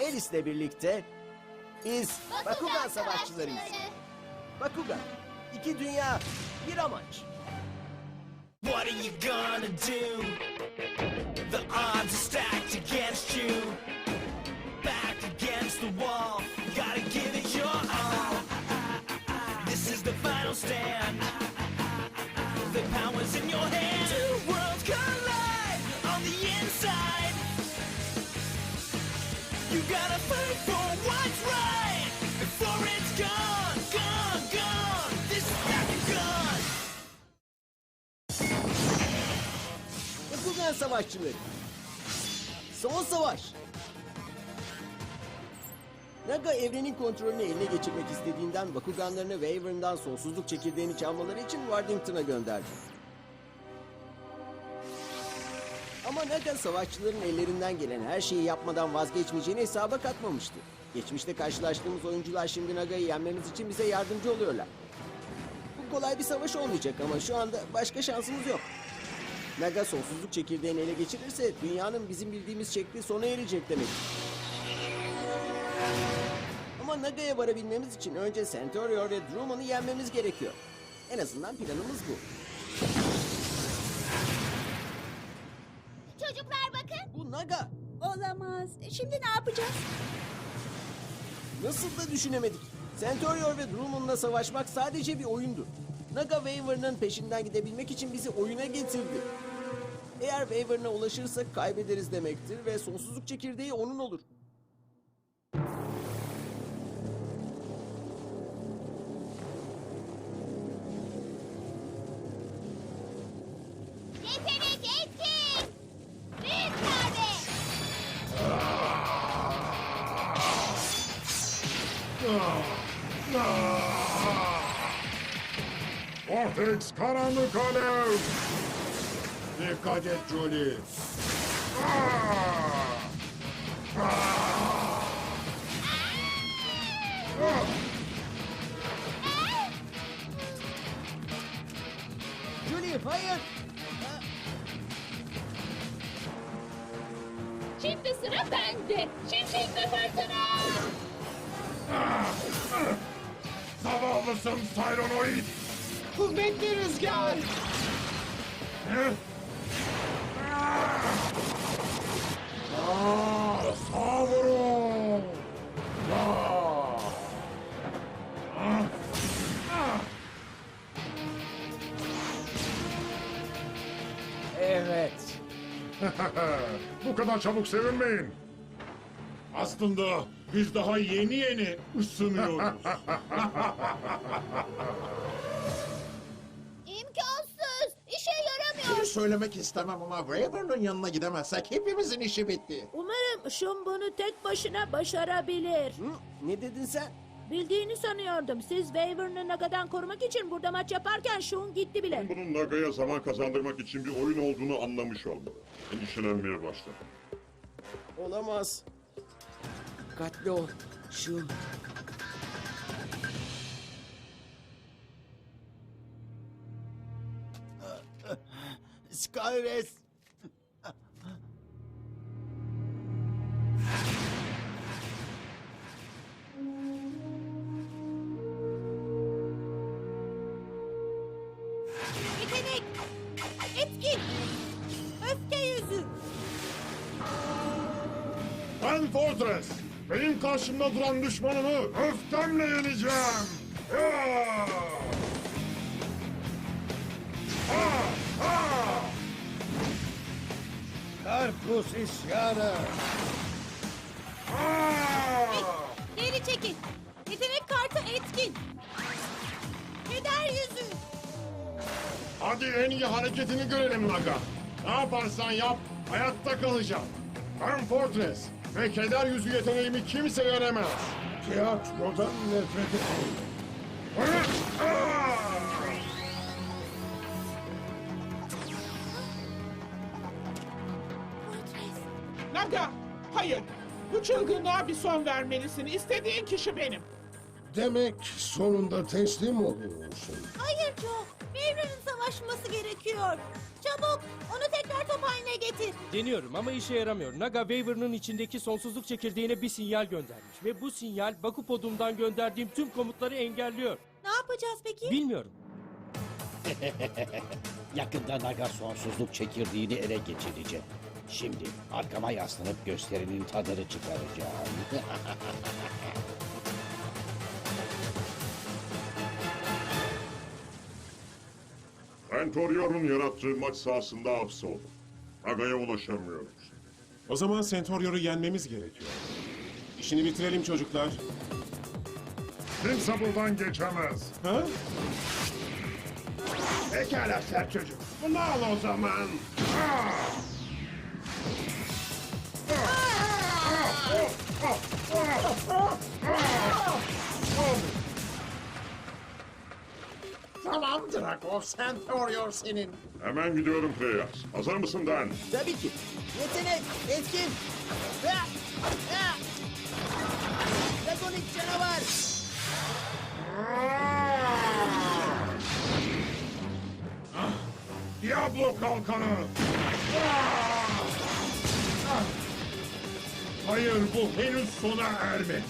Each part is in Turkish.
Alice'le birlikte biz Bakugan Savaşçılarıyız. Bakugan, iki dünya, bir amaç. What are you gonna do? The odds are stacked against you. Back against the wall, gotta give it your all. This is the final stand. Bakugan Savaşçıları. Son savaş. Naga evrenin kontrolünü eline geçirmek istediğinden Bakuganlarını Wyvern'dan sonsuzluk çekirdeğini çalmaları için Wardington'a gönderdi. Ama Naga savaşçıların ellerinden gelen her şeyi yapmadan vazgeçmeyeceğini hesaba katmamıştı. Geçmişte karşılaştığımız oyuncular şimdi Naga'yı yenmemiz için bize yardımcı oluyorlar. Bu kolay bir savaş olmayacak ama şu anda başka şansımız yok. Naga sonsuzluk çekirdeğini ele geçirirse dünyanın bizim bildiğimiz şekli sona erecek demek. Ama Naga'ya varabilmemiz için önce Centaurior ve Drummond'u yenmemiz gerekiyor. En azından planımız bu. Naga. Olamaz. Şimdi ne yapacağız? Nasıl da düşünemedik. Centaurior ve Drummond'la savaşmak sadece bir oyundu. Naga Wyvern'ın peşinden gidebilmek için bizi oyuna getirdi. Eğer Wyvern'a ulaşırsak kaybederiz demektir ve sonsuzluk çekirdeği onun olur. Vortex karanlık alev. Dikkat et Julie. Ah! Ah! Ah! Julie hayır. Şimdi sıra bende. Şimşek ve fırtına. Zavallısın Tyronoid. Kuvvetli rüzgar. Ne? Sağ vurun. Ah! Evet. Bu kadar çabuk sevinmeyin. Aslında biz daha yeni yeni ısınıyoruz. söylemek istemem ama Wyvern'ın yanına gidemezsek hepimizin işi bitti. Umarım Şun bunu tek başına başarabilir. Hı? Ne dedin sen? Bildiğini sanıyordum. Siz Wyvern'ı Naga'dan korumak için burada maç yaparken Şun gitti bile. Bunun Naga'ya zaman kazandırmak için bir oyun olduğunu anlamış olmalı. Endişelenmeye başlar. Olamaz. Dikkatli ol. Şu. Skyres. Yetenek. Etkin. Öfke yüzü. Ben Fortress. Benim karşımda duran düşmanımı öfkemle yeneceğim. Ya! Karpuz isyanı. Geri çekil. Yetenek kartı etkin. Keder yüzü. Hadi en iyi hareketini görelim Naga. Ne yaparsan yap, hayatta kalacağım. Ben Fortress. Ve keder yüzü yeteneğimi kimse yenemez. Tiyatrodan nefret ederim. Bir son vermelisin. İstediğin kişi benim. Demek sonunda teslim oluyorsun. Hayır Joe. Waver'ın savaşması gerekiyor. Çabuk onu tekrar top haline getir. Deniyorum ama işe yaramıyor. Naga Waver'ın içindeki sonsuzluk çekirdeğine bir sinyal göndermiş. Ve bu sinyal Bakupodum'dan gönderdiğim tüm komutları engelliyor. Ne yapacağız peki? Bilmiyorum. Yakında Naga sonsuzluk çekirdeğini ele geçirecek. Şimdi arkama yaslanıp gösterinin tadını çıkaracağım. Entorior'un yarattığı maç sahasında hapsoldu. Naga'ya ulaşamıyoruz. O zaman Centaurio'yu yenmemiz gerekiyor. İşini bitirelim çocuklar. Kimse buradan geçemez. Ha? Pekala sert çocuk. Bunu al o zaman. Tamam Drago, Centaurior senin. Hemen gidiyorum Preyas. Hazır mısın Dan? Tabii ki. Yetenek, etkin. Ha! Ha! Dragonik canavar. Diablo kalkanı. Hayır bu henüz sona ermedi.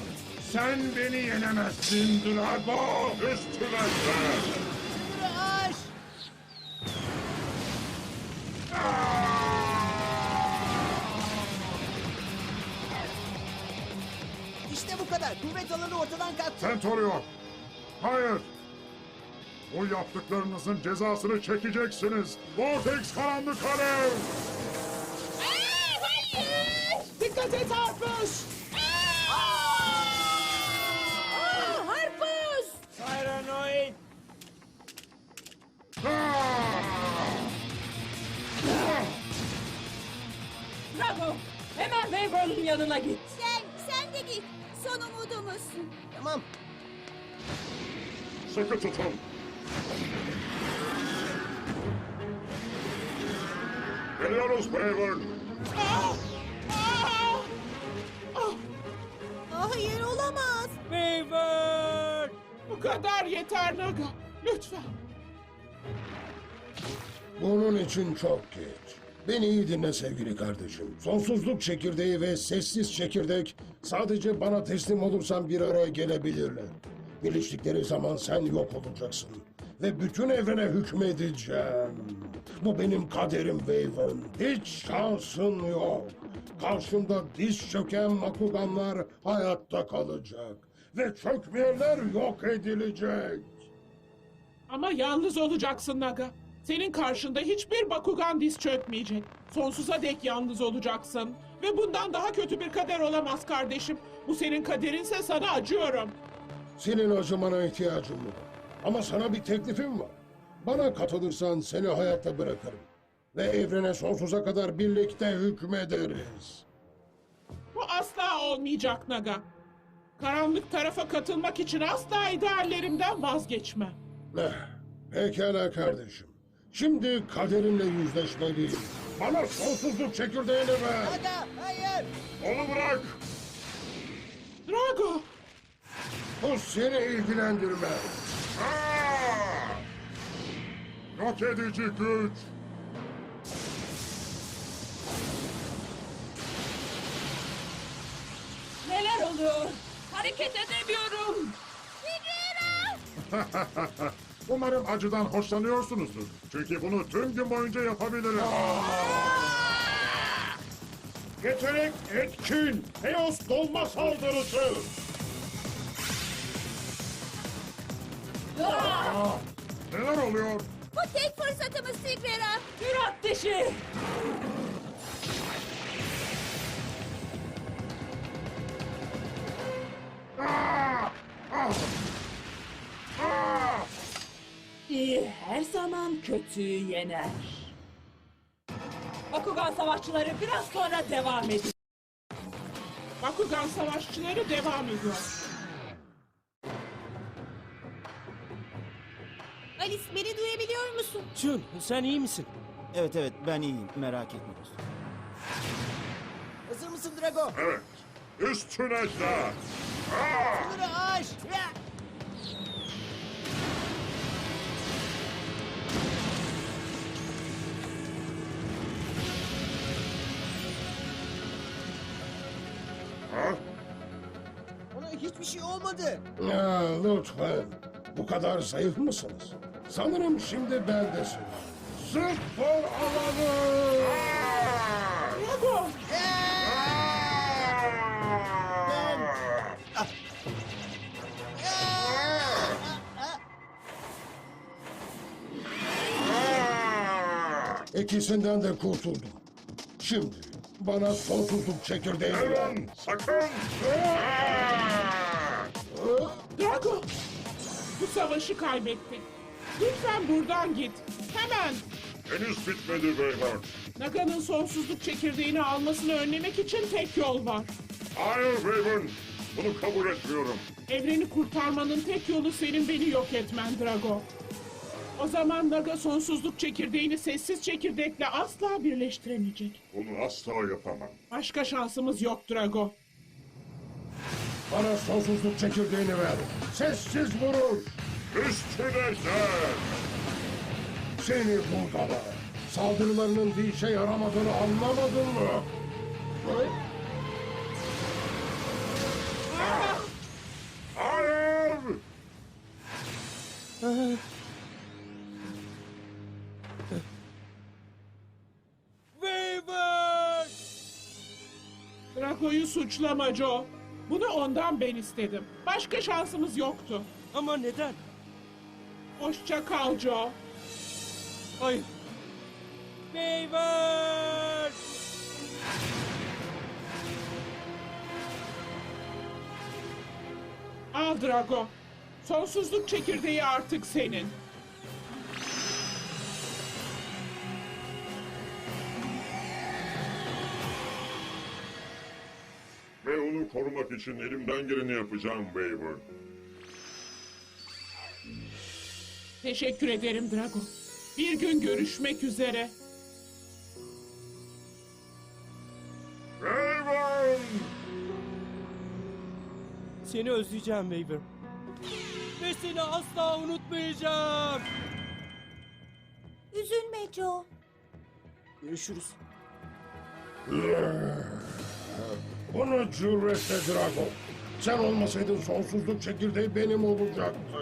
Sen beni yenemezsin Drago. Aş! İşte bu kadar. Kuvvet alanı ortadan kalktı. Centaurion. Hayır. Bu yaptıklarınızın cezasını çekeceksiniz. Vortex karanlık alev. Dikkat et Harpus! Aa, Harpus! Tyrannoid! Drago, hemen Waver'ın yanına git. Sen, sen de git. Son umudumuzsun. Tamam. Sıkı tutun. Geliyoruz Waver. Hayır kadar yeter Naga. Lütfen. Bunun için çok geç. Beni iyi dinle sevgili kardeşim. Sonsuzluk çekirdeği ve sessiz çekirdek sadece bana teslim olursan bir araya gelebilirler. Birleştikleri zaman sen yok olacaksın. Ve bütün evrene hükmedeceğim. Bu benim kaderim Waven. Hiç şansın yok. Karşımda diz çöken makuganlar hayatta kalacak. Ve çökmeyenler yok edilecek. Ama yalnız olacaksın Naga. Senin karşında hiçbir Bakugan diz çökmeyecek. Sonsuza dek yalnız olacaksın. Ve bundan daha kötü bir kader olamaz kardeşim. Bu senin kaderinse sana acıyorum. Senin acımana ihtiyacım yok. Ama sana bir teklifim var. Bana katılırsan seni hayatta bırakırım. Ve evrene sonsuza kadar birlikte hükmederiz. Bu asla olmayacak Naga. Karanlık tarafa katılmak için asla ideallerimden vazgeçmem. Eh, pekala kardeşim. Şimdi kaderimle yüzleşmeliyim. Bana sonsuzluk çekirdeğini ver. Aga, hayır. Onu bırak. Drago! Bu seni ilgilendirmez. Aa! Yok edici güç. Neler oluyor? Hareket edemiyorum. Umarım acıdan hoşlanıyorsunuzdur. Çünkü bunu tüm gün boyunca yapabilirim. Yetenek etkin. Eos dolma saldırısı. Neler oluyor? Bu tek fırsatımız Tigrera. Sürat dişi. İyi her zaman kötüyü yener. Bakugan savaşçıları biraz sonra devam edin. Bakugan savaşçıları devam ediyor. Alice beni duyabiliyor musun? Şun sen iyi misin? Evet evet ben iyiyim merak etme dostum. Hazır mısın Drago? Evet. Üstüne ejder. Ona hiçbir şey olmadı. Ya, lütfen. Bu kadar zayıf mısınız? Sanırım şimdi bendesin. Spor alanı! İkisinden de kurtuldum. Şimdi bana sonsuzluk çekirdeğini ver. Sakın! Sakın! Drago! Bu savaşı kaybettik. Lütfen buradan git. Hemen! Henüz bitmedi Waver. Naga'nın sonsuzluk çekirdeğini almasını önlemek için tek yol var. Hayır Waver. Bunu kabul etmiyorum. Evreni kurtarmanın tek yolu senin beni yok etmen Drago. O zaman Naga sonsuzluk çekirdeğini sessiz çekirdekle asla birleştiremeyecek. Bunu asla yapamam. Başka şansımız yok Drago. Bana sonsuzluk çekirdeğini ver. Sessiz vuruş. Üstüne ejder. Seni budala. Saldırılarının bir işe yaramadığını anlamadın mı? Hayır! Waver! Drago'yu suçlama Joe. Bunu ondan ben istedim. Başka şansımız yoktu. Ama neden? Hoşça kal Joe. Hayır. Waver! Al Drago. Sonsuzluk çekirdeği artık senin. Korumak için elimden geleni yapacağım Waver. Teşekkür ederim Drago. Bir gün görüşmek üzere. Waver! Seni özleyeceğim Waver. Ve seni asla unutmayacağım. Üzülme Joe. Görüşürüz. Bunu cüretle Drago. Sen olmasaydın sonsuzluk çekirdeği benim olacaktı.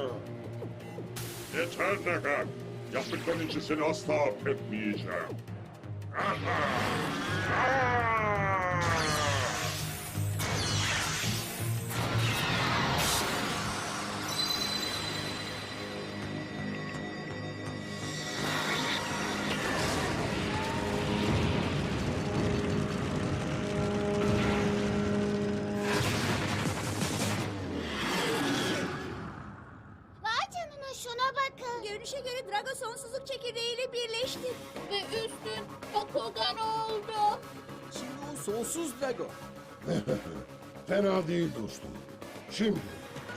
Yeter Naga. Yaptıkların için seni asla affetmeyeceğim. Aha! Ah! Drago sonsuzluk çekirdeğiyle birleşti. Ve üstün Bakugan oldu. Şimdi o sonsuz Drago. Fena değil dostum. Şimdi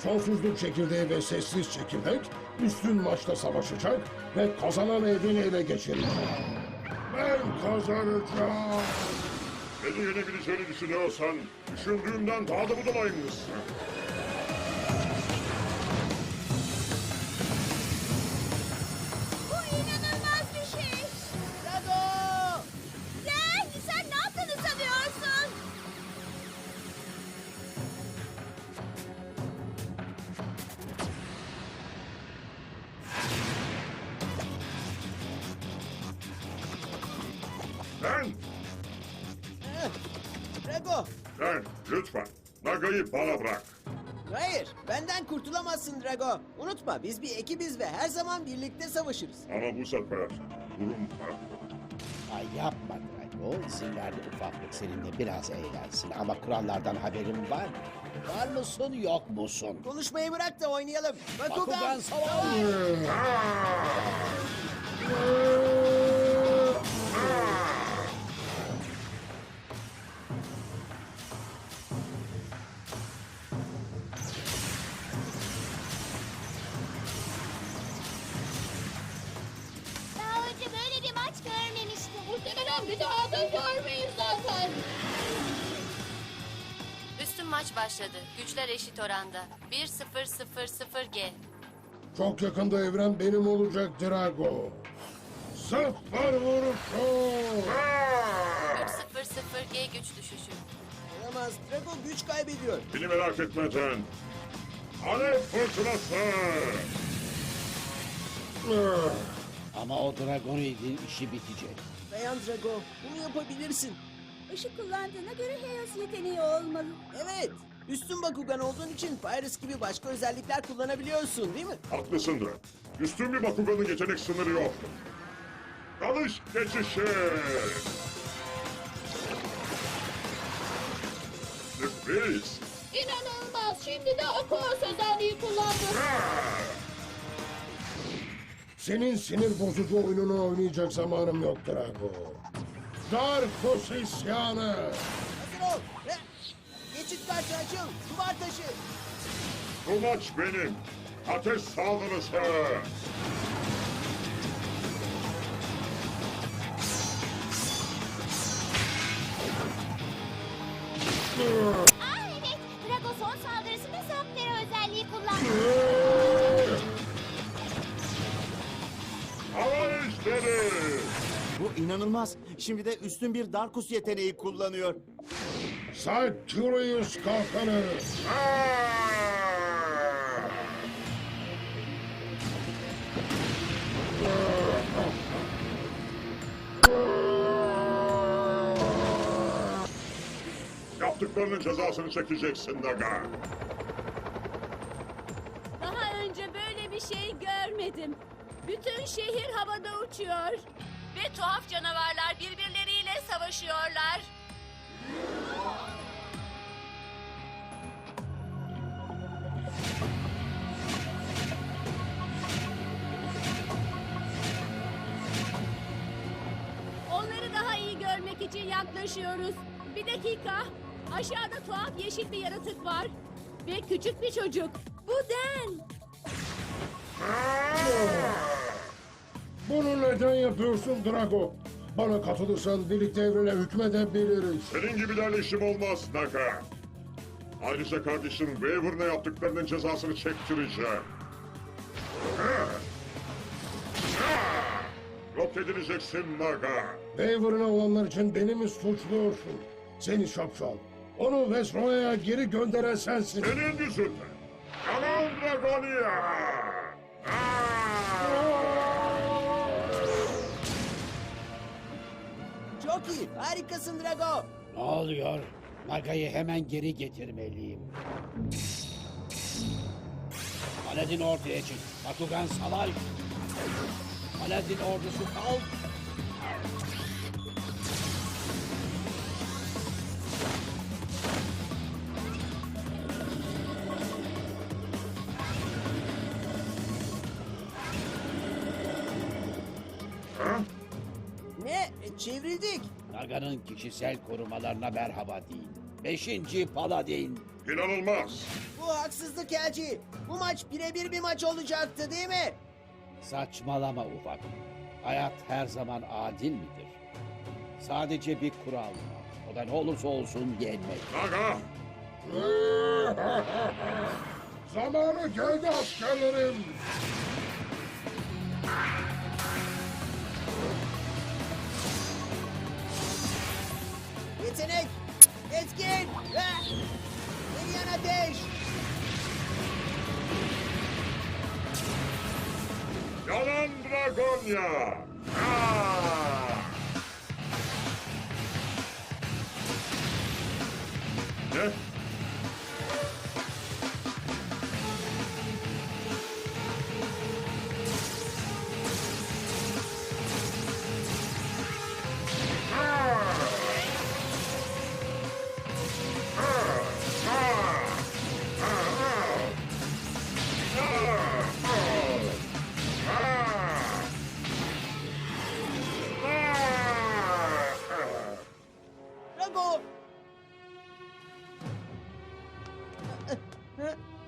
sonsuzluk çekirdeği ve sessiz çekirdek üstün maçta savaşacak ve kazanan evini ele geçirecek. Ben kazanacağım. Beni yenebileceğini düşünüyorsan düşündüğümden daha da budalaymışsın. Biz bir ekibiz ve her zaman birlikte savaşırız. Ama bu sefer durum farklı. Ay yapma Drago. İzin ver de ufaklık seninle biraz eğlensin. Ama kurallardan haberin var mı? Var mısın yok musun? Konuşmayı bırak da oynayalım. Bakugan! Bakugan savaş! Eşit oranda. 1-0-0-0G. Çok yakında evren benim olacak Drago. Sıfır vuruşu. 3-0-0G güç düşüşü. Olamaz. Drago güç kaybediyor. Beni merak etmeden. Alev fırtınası. Ama o Dragonoid'in işi bitecek. Dayan Drago. Bunu yapabilirsin. Işık kullandığına göre Heos yeteneği olmalı. Evet. Üstün Bakugan olduğun için Pyrus gibi başka özellikler kullanabiliyorsun değil mi? Haklısın Drag. Üstün bir Bakugan'ın yetenek sınırı yok. Dalış geçişi. Sürpriz. İnanılmaz. Şimdi de Aquos özelliği kullandı. Senin sinir bozucu oyununu oynayacak zamanım yok Drago. Darkus isyanı. Açıl. Duvar taşı. Bu maç benim. Ateş saldırısı. Aa evet. Drago son saldırısında Zaptera özelliği kullandı. Hava işleri. Bu inanılmaz. Şimdi de üstün bir Darkus yeteneği kullanıyor. Sartorius kalkanı. Yaptıklarının cezasını çekeceksin Naga. Daha önce böyle bir şey görmedim. Bütün şehir havada uçuyor. Ve tuhaf canavarlar birbirleriyle savaşıyorlar. Onları daha iyi görmek için yaklaşıyoruz. Bir dakika. Aşağıda tuhaf yeşil bir yaratık var. Ve küçük bir çocuk. Bu Den. Bunu neden yapıyorsun Drago? Bana katılırsan birlikte evrene hükmedebiliriz. Senin gibilerle işim olmaz Naga. Ayrıca kardeşin Waver'ına yaptıklarının cezasını çektireceğim. Yok edileceksin Naga. Waver'ına olanlar için beni mi suçluyorsun? Seni şapşal. Onu Vesroya'ya geri gönderen sensin. Senin yüzünden. Yalan Dragonia. Çok iyi. Harikasın Drago. Ne oluyor? Naga'yı hemen geri getirmeliyim. Paladin ortaya çık. Bakugan savaş. Paladin ordusu kalk. Ne? Çevrildik. Naga'nın kişisel korumalarına merhaba deyin. Beşinci Paladin. İnanılmaz. Bu haksızlık elci. Bu maç birebir bir maç olacaktı değil mi? Saçmalama ufak. Hayat her zaman adil midir? Sadece bir kural var. O da ne olursa olsun yenmek. Naga. Zamanı geldi askerlerim. Ha! Eriyan ateş. Yalan Dragonia.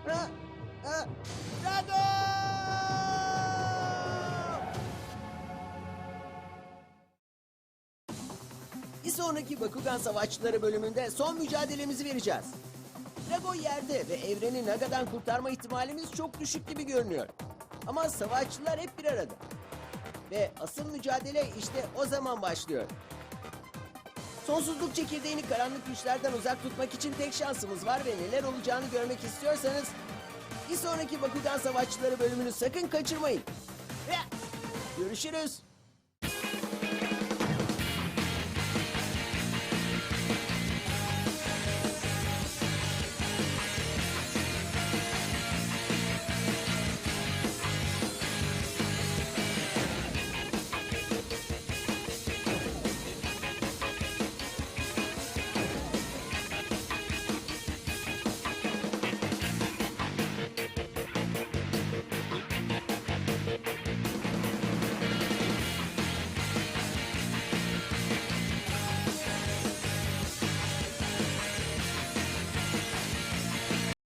Ha, ha. Drago. sonraki Bakugan Savaşçıları bölümünde son mücadelemizi vereceğiz. Drago yerde ve evreni Naga'dan kurtarma ihtimalimiz çok düşük gibi görünüyor. Ama savaşçılar hep bir arada. Ve asıl mücadele işte o zaman başlıyor. Sonsuzluk çekirdeğini karanlık güçlerden uzak tutmak için tek şansımız var ve neler olacağını görmek istiyorsanız bir sonraki Bakugan Savaşçıları bölümünü sakın kaçırmayın. Görüşürüz.